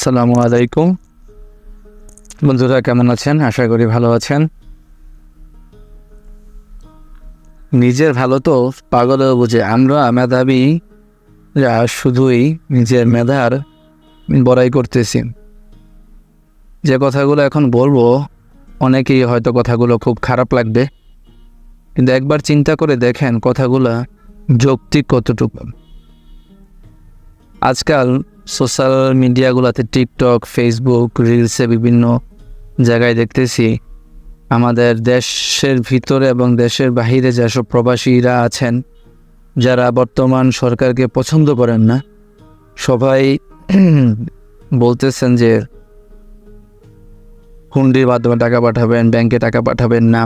আসসালামু আলাইকুম। বন্ধুরা, কেমন আছেন? আশা করি ভালো আছেন। নিজের ভালো তো পাগলেও বুঝে। আমরা মেধাবী, যা শুধুই নিজের মেধার বড়াই করতেছি। যে কথাগুলো এখন বলব, অনেকেই হয়তো কথাগুলো খুব খারাপ লাগবে। কিন্তু একবার চিন্তা করে দেখেন কথাগুলো যৌক্তিক কতটুকু। আজকাল সোশ্যাল মিডিয়াগুলোতে টিকটক ফেসবুক রিলসে বিভিন্ন জায়গায় দেখতেছি। আমাদের দেশের ভিতরে এবং দেশের বাহিরে যেসব প্রবাসীরা আছেন, যারা বর্তমান সরকারকে পছন্দ করেন না, সবাই বলতেছেন যে হুন্ডির মাধ্যমে টাকা পাঠাবেন, ব্যাংকে টাকা পাঠাবেন না।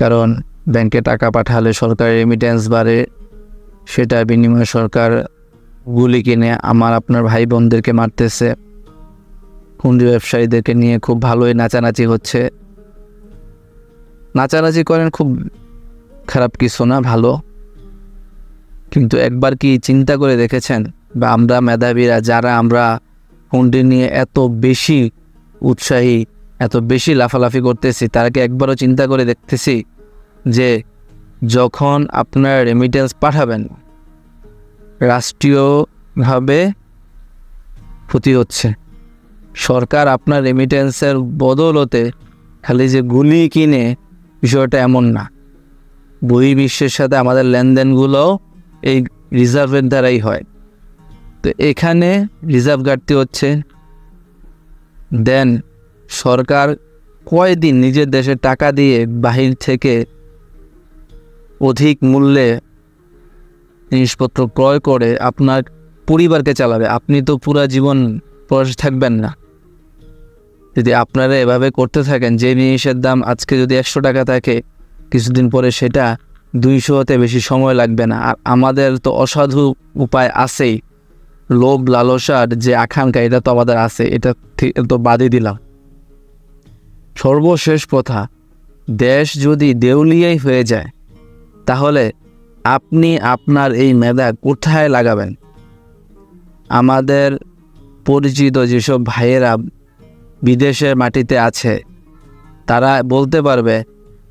কারণ ব্যাংকে টাকা পাঠালে সরকারের রেমিটেন্স বাড়ে সেটা বিনিময়ে সরকার গুলি কিনে আমার আপনার ভাই বোনদেরকে মারতেছে। হুন্ডি ব্যবসায়ীদেরকে নিয়ে খুব ভালোই নাচানাচি হচ্ছে। নাচানাচি করেন খুব খারাপ কিছু না, ভালো। কিন্তু একবার কি চিন্তা করে দেখেছেন বা আমরা মেধাবীরা যারা আমরা হুন্ডি নিয়ে এত বেশি উৎসাহী, এত বেশি লাফালাফি করতেছি, তারা কি একবারও চিন্তা করে দেখতেছি যে যখন আপনার রেমিটেন্স পাঠাবেন রাষ্ট্রীয়ভাবে ক্ষতি হচ্ছে। সরকার আপনার রেমিটেন্সের বদলতে খালি যে গুলি কিনে বিষয়টা এমন না। বহির্বিশ্বের সাথে আমাদের লেনদেনগুলো এই রিজার্ভের দ্বারাই হয়। তো এখানে রিজার্ভ ঘাটতি হচ্ছে। দেন সরকার কয়দিন নিজের দেশে টাকা দিয়ে বাহির থেকে অধিক মূল্যে জিনিসপত্র ক্রয় করে আপনার পরিবারকে চালাবে। আপনি তো পুরা জীবন পরশ থাকবেন না। যদি আপনারা এভাবে করতে থাকেন, যে জিনিসের দাম আজকে যদি একশো টাকা থাকে, কিছুদিন পরে সেটা দুইশো হতে বেশি সময় লাগবে না। আর আমাদের তো অসাধু উপায় আছেই। লোভ লালসার যে আকাঙ্ক্ষা, এটা তো আমাদের আছে। এটা তো বাদই দিলাম। সর্বশেষ কথা, দেশ যদি দেউলিয়াই হয়ে যায়, তাহলে আপনি আপনার এই মেধা কোথায় লাগাবেন? আমাদের পরিচিত যেসব ভাইয়েরা বিদেশের মাটিতে আছে, তারা বলতে পারবে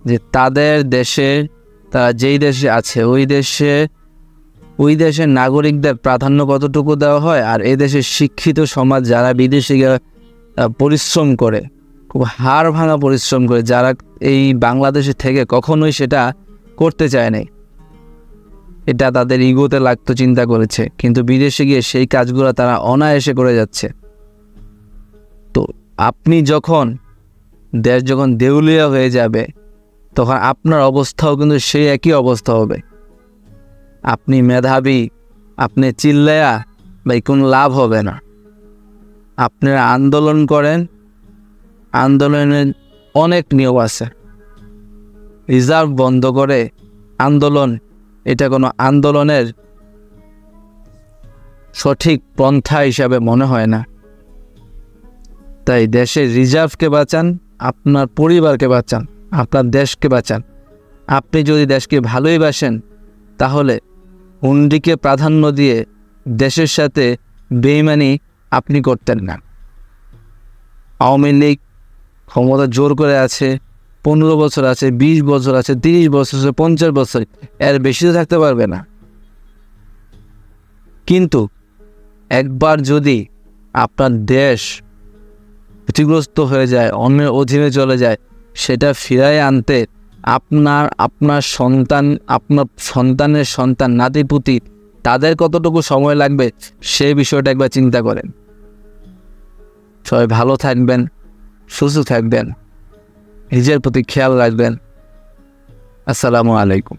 যে তাদের দেশে, তারা যেই দেশে আছে, ওই দেশে, ওই দেশের নাগরিকদের প্রাধান্য কতটুকু দেওয়া হয় আর দেশের শিক্ষিত সমাজ যারা বিদেশে পরিশ্রম করে, খুব হাড় ভাঙা পরিশ্রম করে, যারা এই বাংলাদেশে থেকে কখনোই সেটা করতে চায় নাই। এটা তাদের ইগোতে লাগতো চিন্তা করেছে। কিন্তু বিদেশে গিয়ে সেই কাজগুলো তারা অনায়াসে করে যাচ্ছে। তো আপনি যখন দেশ যখন দেউলিয়া হয়ে যাবে, তখন আপনার অবস্থাও কিন্তু সেই একই অবস্থা হবে। আপনি মেধাবী, আপনি চিল্লায়া বা কোনো লাভ হবে না। আপনারা আন্দোলন করেন, আন্দোলনের অনেক নিয়ম আছে। রিজার্ভ বন্ধ করে আন্দোলন এটা কোনো আন্দোলনের সঠিক পন্থা হিসাবে মনে হয় না। তাই দেশের রিজার্ভকে বাঁচান, আপনার পরিবারকে বাঁচান, আপনার দেশকে বাঁচান। আপনি যদি দেশকে ভালোই বাসেন, তাহলে হুন্ডিকে প্রাধান্য দিয়ে দেশের সাথে বেইমানি আপনি করতেন না। আওয়ামী লীগ ক্ষমতা জোর করে আছে পনেরো বছর আছে, বিশ বছর আছে, তিরিশ বছর আছে, পঞ্চাশ বছর, এর বেশি তো থাকতে পারবে না। কিন্তু একবার যদি আপনার দেশ ক্ষতিগ্রস্ত হয়ে যায়, অন্যের অধীনে চলে যায়, সেটা ফিরায় আনতে আপনার আপনার সন্তান, আপনার সন্তানের সন্তান নাতিপুতি তাদের কতটুকু সময় লাগবে, সে বিষয়টা একবার চিন্তা করেন। সবাই ভালো থাকবেন, সুস্থ থাকবেন। নিজের প্রতি খেয়াল রাখবেন। আসসালামু আলাইকুম।